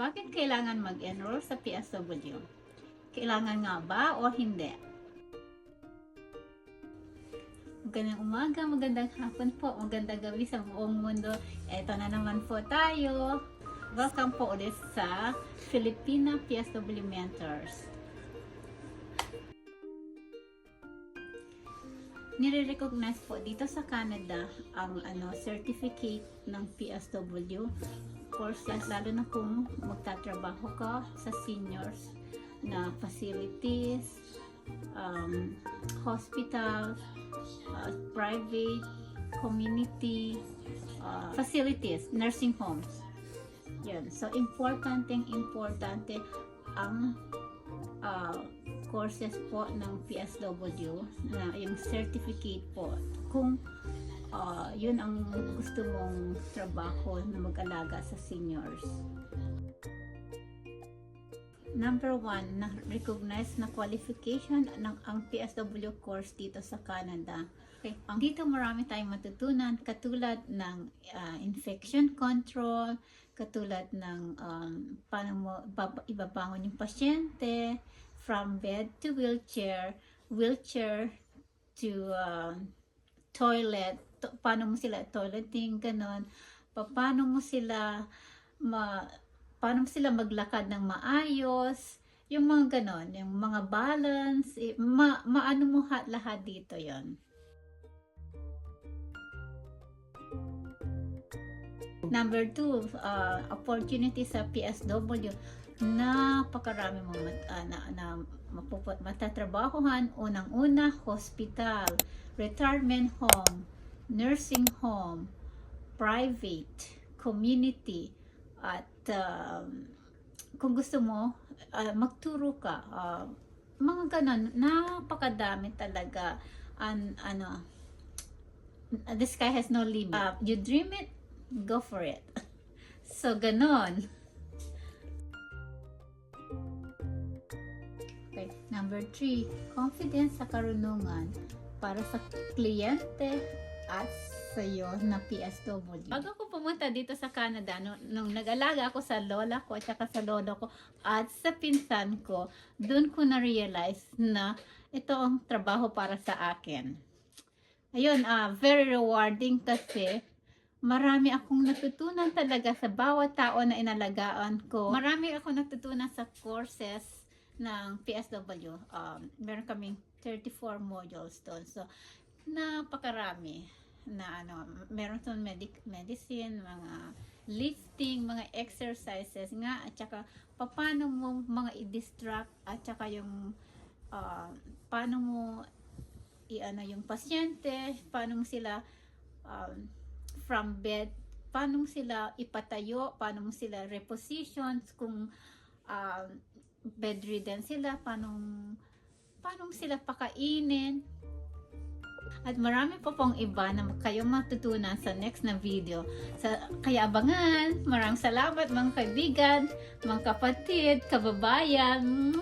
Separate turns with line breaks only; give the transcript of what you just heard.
Bakit kailangan mag-enroll sa PSW? Kailangan nga ba o hindi? Magandang umaga, magandang hapon po, magandang gabi sa buong mundo. Ito na naman po tayo. Welcome po ulit sa Filipina PSW Mentors. Nire-recognize po dito sa Canada ang ano certificate ng PSW courses lalo na kung magtatrabaho ka sa seniors na facilities, um, hospital, uh, private, community, uh, facilities, nursing homes. Yan. So, importante, importante ang uh, courses po ng PSW na yung certificate po. Kung uh, yun ang gusto mong trabaho na mag-alaga sa seniors. Number one, na recognize na qualification ng ang PSW course dito sa Canada. Okay. Ang dito marami tayong matutunan katulad ng ah, infection control, katulad ng um, paano mo bab- ibabangon yung pasyente from bed to wheelchair, wheelchair to uh, toilet, to- paano mo sila toileting, ganon. Pa- Paano mo sila ma paano mo sila maglakad ng maayos, yung mga ganon, yung mga balance, eh, ma, maano mo ha- lahat dito yon Number two, uh, opportunity sa PSW. Napakarami mo mat, ah, na, na mapupu- matatrabahuhan. Unang-una, hospital, retirement home, nursing home, private, community, at um, kung gusto mo, ah, magturo ka. ah, mga ganon, napakadami talaga. An, ano, the sky has no limit. Ah, you dream it, go for it. So, ganon. Okay, number three, confidence sa karunungan para sa kliyente at sa iyo na PSW. Bago ako pumunta dito sa Canada, nung, nung nag-alaga ako sa lola ko at saka sa lolo ko at sa pinsan ko, doon ko na-realize na ito ang trabaho para sa akin. Ayun, ah very rewarding kasi marami akong natutunan talaga sa bawat tao na inalagaan ko. Marami akong natutunan sa courses ng PSW. Um, meron kaming 34 modules doon. So, napakarami na ano, meron doon medic, medicine, mga lifting, mga exercises nga, at saka paano mo mga i-distract, at saka yung uh, paano mo i-ano yung pasyente, paano mo sila um, from bed, paano mo sila ipatayo, paano mo sila repositions, kung um, bedridden sila, paano, paano sila pakainin. At marami pa pong iba na kayo matutunan sa next na video. Sa, kaya abangan. Maraming salamat mga kaibigan, mga kapatid, kababayan.